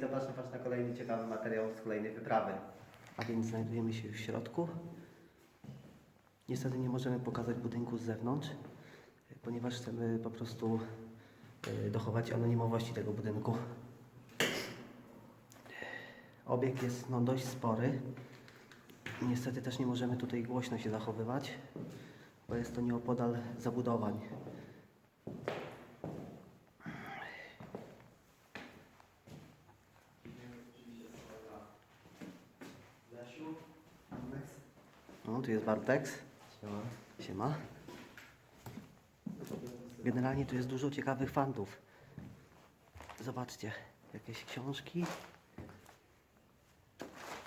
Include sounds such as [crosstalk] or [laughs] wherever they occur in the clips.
zapraszam Was na kolejny ciekawy materiał z kolejnej wyprawy. A więc znajdujemy się w środku. Niestety nie możemy pokazać budynku z zewnątrz, ponieważ chcemy po prostu y, dochować anonimowości tego budynku. Obiekt jest no, dość spory. Niestety też nie możemy tutaj głośno się zachowywać, bo jest to nieopodal zabudowań. No, tu jest Bartex. Siema. Generalnie tu jest dużo ciekawych fantów. Zobaczcie, jakieś książki.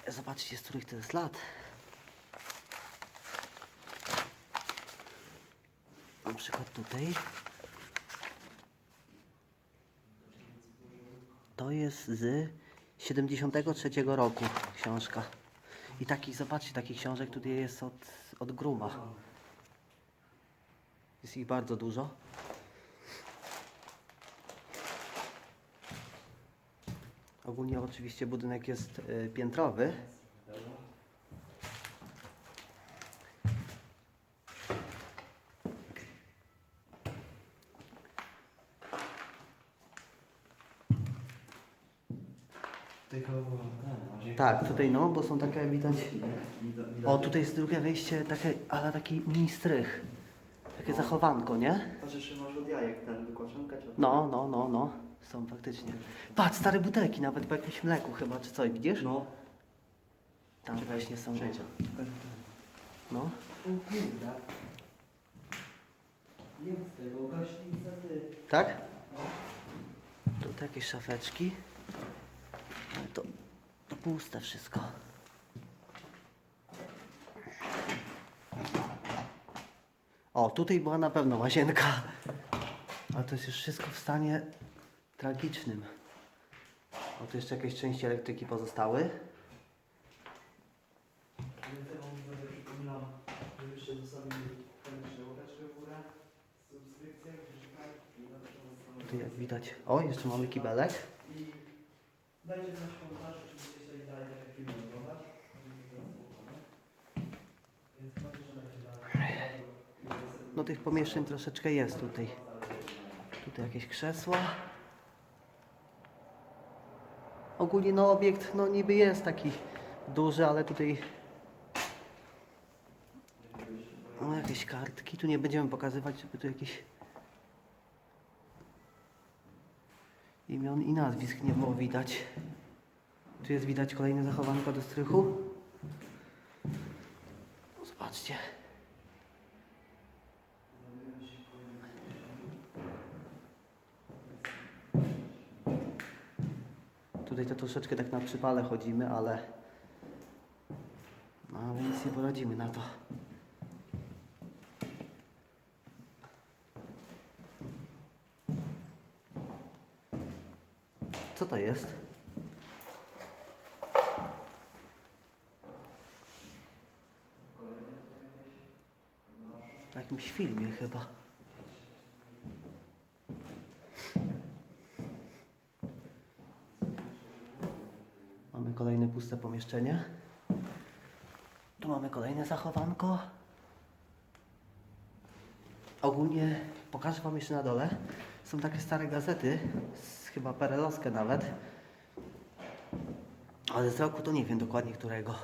Zobaczcie, z których to jest lat. Na przykład tutaj. To jest z 73 roku książka. I takich, zobaczcie, takich książek tutaj jest od, od gruma. Jest ich bardzo dużo. Ogólnie oczywiście budynek jest y, piętrowy. Tylko ten, Tak, tutaj no, bo są takie widać. O, tutaj jest drugie wejście, takie, ale taki mini strych. Takie zachowanko, nie? Patrz, jeszcze masz od jajek ten wykłaczanka, czy No, no, no, no. Są faktycznie. Patrz, stare butelki, nawet po jakimś mleku chyba, czy coś, widzisz? No. Tam właśnie są. Przejdź. No. Mów tego, gaśnica ty. Tak? Tutaj jakieś szafeczki. To puste wszystko. O, tutaj była na pewno łazienka. Ale to jest już wszystko w stanie tragicznym. O, tu jeszcze jakieś części elektryki pozostały. Tu jak widać. O, jeszcze mamy kibelek. I dajcie znać w komentarzu, czy byście chcieli dalej takie filmy oglądać. Więc napiszcie dalej. No tych pomieszczeń troszeczkę jest tutaj. Tutaj jakieś krzesła. Ogólnie no obiekt no niby jest taki duży, ale tutaj no jakieś kartki. Tu nie będziemy pokazywać, żeby tu jakieś imion i nazwisk nie było widać. Tu jest widać kolejne zachowanko do strychu. Zobaczcie. Tutaj to troszeczkę tak na przypale chodzimy, ale no ale nic nie poradzimy na to. Co to jest? W jakimś filmie chyba. Mamy kolejne puste pomieszczenie. Tu mamy kolejne zachowanko. Ogólnie pokażę Wam jeszcze na dole. Są takie stare gazety, chyba perelowskie nawet. Ale z roku to nie wiem dokładnie którego.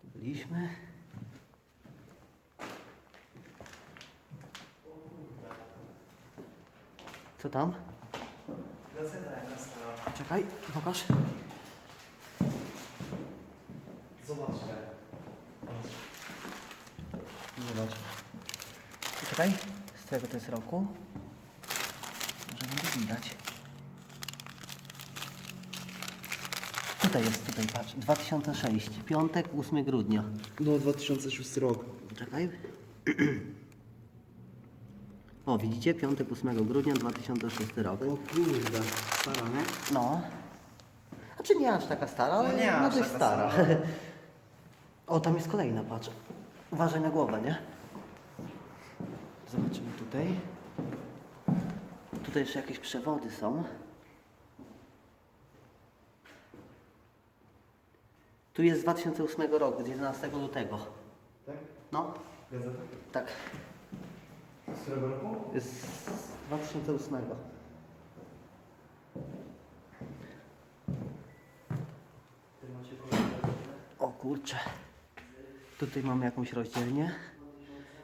Tu byliśmy. Co tam? Gazeta jaka stała. Czekaj, pokaż. Zobaczcie. Zobacz. Czekaj, z którego to jest roku? Może będzie widać. Tutaj jest, tutaj patrz, 2006, piątek, 8 grudnia. No 2006 rok. Czekaj. O, widzicie? Piątek, 8 grudnia 2006 rok. O kurde. Stara, nie? No. A Znaczy nie aż taka stara, ale No nie no aż dość taka stara. stara. [laughs] O, tam jest kolejna, patrz. Uważaj na głowę, nie? Zobaczymy tutaj. Tutaj jeszcze jakieś przewody są. Tu jest z 2008 roku, z 11 lutego. Tak? No, Gazeta? tak. Którego roku? Jest z 2008. Ty macie kolejne gazety? O kurczę. Tutaj mamy jakąś rozdzielnię.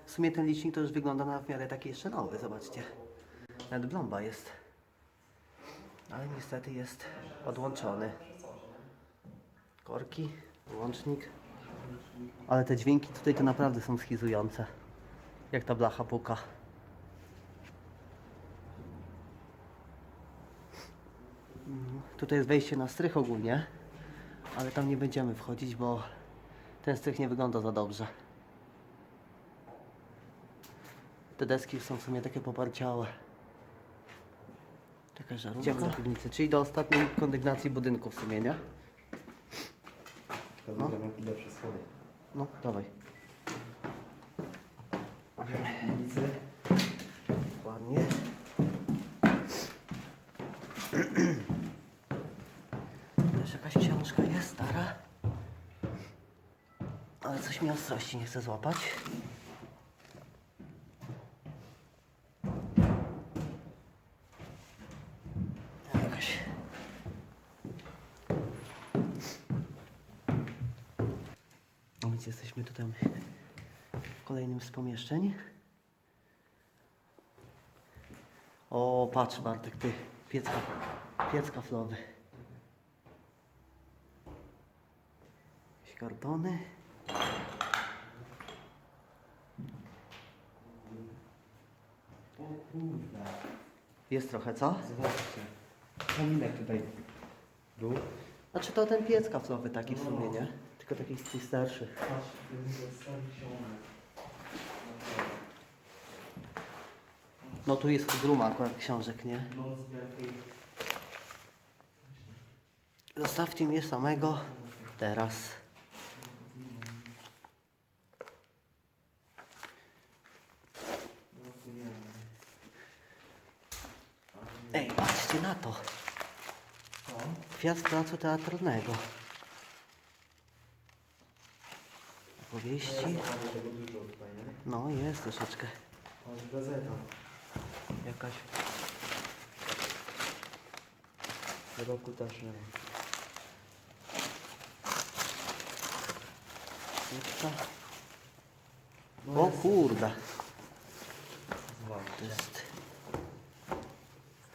W sumie ten licznik to już wygląda na w miarę taki jeszcze nowy, zobaczcie. Nawet blomba jest. Ale niestety jest odłączony. Korki, łącznik. Ale te dźwięki tutaj to naprawdę są schizujące. Jak ta blacha puka. Tutaj jest wejście na strych ogólnie, ale tam nie będziemy wchodzić, bo ten strych nie wygląda za dobrze. Te deski są w sumie takie poparciałe. Taka żarówka. Do piwnicy, czyli do ostatniej kondygnacji budynku w sumie, nie? No. lepsze schody. No, dawaj. Piwnicy. Ładnie. [clears throat] Jakaś książka jest stara. Ale coś mi ostrości nie chce złapać. Jakaś. A więc jesteśmy tutaj w kolejnym z pomieszczeń. O, patrz Bartek, ty, piec, ka- piec kartony. O kurde. Jest trochę, co? Zobaczcie. Kominek tutaj był. Znaczy to ten piec kaflowy taki w sumie, nie? Tylko taki z tych starszych. Patrz, ten jest stary sionek. No tu jest gruma akurat książek, nie? Noc wielkiej. Zostawcie mnie samego teraz. Ej, patrzcie na to. Kwiat placu teatralnego. Opowieści. No, jest troszeczkę. Gazeta. Jakaś. Roku też nie ma. Kurczę. No O kurde. To jest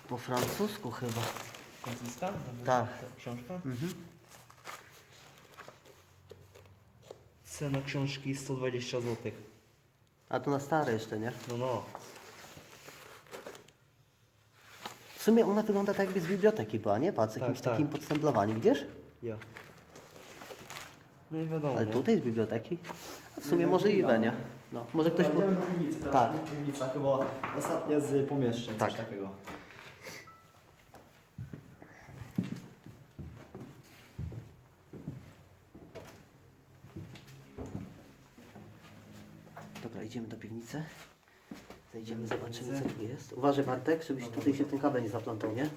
po francusku chyba. Francuska? Tak. Książka? Mhm. Cena książki 120 zł. A to na stare jeszcze, nie? No no. W sumie ona wygląda tak jakby z biblioteki była, nie? Patrz, Tak, jakimś tak. takim podstemplowaniem, widzisz? Ja. No i wiadomo. Ale nie? tutaj z biblioteki. A w sumie Nie, możliwe, no. nie? No, może ktoś... Po... Piwnicy teraz. Tak. Piwnica chyba ostatnia z pomieszczeń, Tak. coś takiego. Dobra, idziemy do piwnicy. Zejdziemy, zobaczymy co tu jest. Uważaj Bartek, żebyś tutaj się ten kabel nie zaplątał, nie?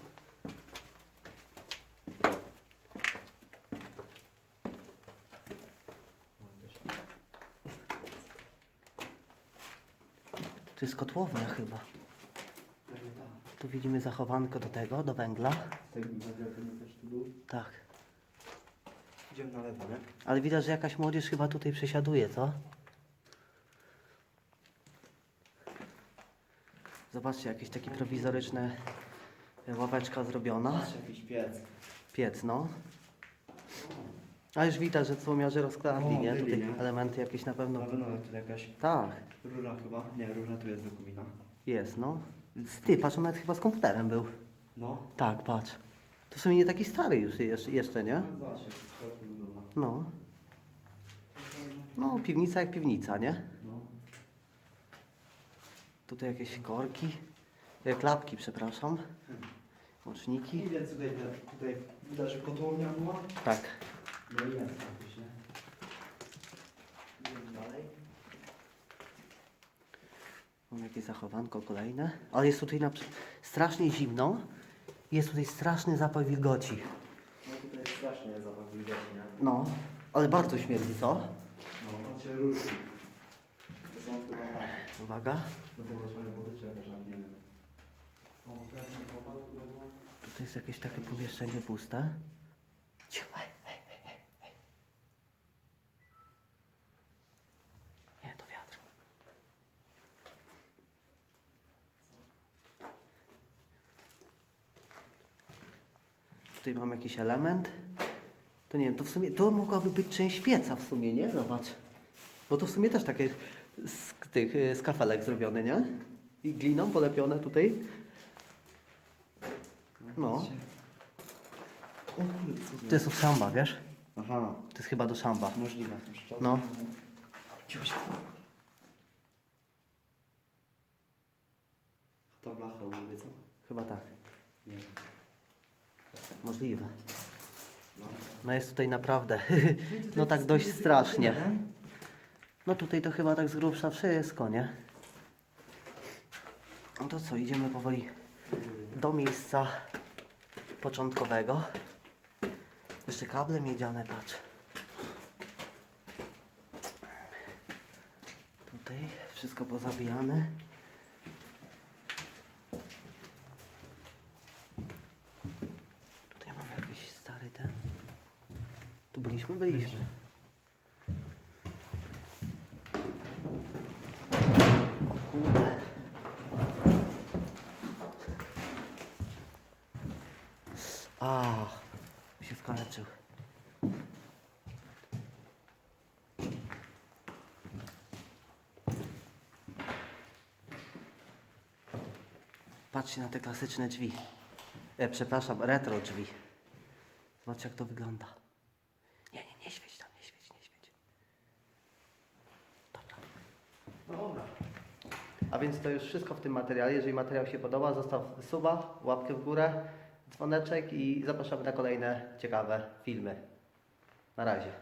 Tu jest kotłownia chyba. Tak. Tu widzimy zachowanko do tego, do węgla. Był. Tak. Idziemy na lewo, nie? Ale widać, że jakaś młodzież chyba tutaj przesiaduje, co? Zobaczcie, jakieś takie prowizoryczne ławeczka zrobiona. Patrz, jakiś piec. Piec, no. A już widać, że słomiarze rozkradli, O, nie? byli, Tutaj nie? elementy jakieś na pewno. Na pewno tu jakaś Tak, rura chyba. Nie, rura tu jest do komina. jest, no. Ty, patrz, on nawet chyba z komputerem był. No. Tak, patrz. To w sumie nie taki stary już jeszcze, nie? Zobacz, jak wygląda. No. No, piwnica jak piwnica, nie? No. Tutaj jakieś korki, e, klapki, przepraszam, łączniki. I więc tutaj, tutaj Widać, że kotłownia była? Tak. No i jest jakoś, nie? Idziemy dalej. Mam jakieś zachowanko kolejne. Ale jest tutaj na... strasznie zimno. Jest tutaj straszny zapach wilgoci. No tutaj jest strasznie zapach wilgoci, nie? No, ale bardzo śmierdzi, co? No, on się różni. Był. Tutaj jest jakieś takie pomieszczenie puste. Nie, to. Tutaj mam jakiś element. To nie wiem, to w sumie, to mogłaby być część pieca w sumie, nie? Zobacz. Bo to w sumie też takie tych y, z kafelek zrobione, nie? I gliną polepione tutaj. No. To jest od szamba, wiesz? Aha, To jest chyba do szamba. możliwe. No. Ta blacha mnie, co? Chyba tak. Nie. Możliwe. No. No jest tutaj naprawdę, no [laughs] tak dość strasznie. No tutaj to chyba tak z grubsza wszystko, nie? No to co, idziemy powoli do miejsca początkowego. Jeszcze kable miedziane, patrz. Tutaj wszystko pozabijane. Tutaj mamy jakiś stary ten. Tu byliśmy? Byliśmy. O kurde. A, się skaleczył. Patrzcie na te klasyczne drzwi. E, przepraszam, retro drzwi. Zobaczcie jak to wygląda. Nie, nie, nie świeć tam, nie świeć, nie świeć. Dobra. No dobra. A więc to już wszystko w tym materiale. Jeżeli materiał się podoba, zostaw suba, łapkę w górę, dzwoneczek i zapraszamy na kolejne ciekawe filmy. Na razie.